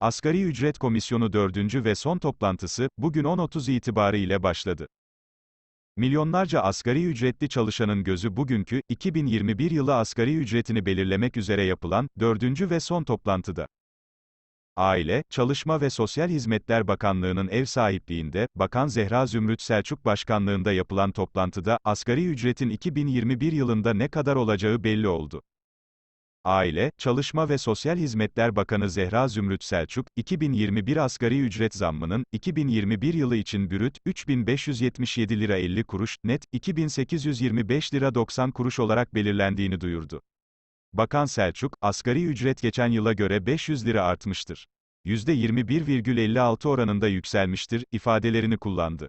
Asgari Ücret Komisyonu 4. ve son toplantısı, bugün 10.30 itibarıyla başladı. Milyonlarca asgari ücretli çalışanın gözü bugünkü, 2021 yılı asgari ücretini belirlemek üzere yapılan, 4. ve son toplantıda. Aile, Çalışma ve Sosyal Hizmetler Bakanlığı'nın ev sahipliğinde, Bakan Zehra Zümrüt Selçuk Başkanlığında yapılan toplantıda, asgari ücretin 2021 yılında ne kadar olacağı belli oldu. Aile, Çalışma ve Sosyal Hizmetler Bakanı Zehra Zümrüt Selçuk, 2021 asgari ücret zammının, 2021 yılı için brüt, 3577 lira 50 kuruş, net, 2825 lira 90 kuruş olarak belirlendiğini duyurdu. Bakan Selçuk, asgari ücret geçen yıla göre 500 lira artmıştır. %21,56 oranında yükselmiştir, ifadelerini kullandı.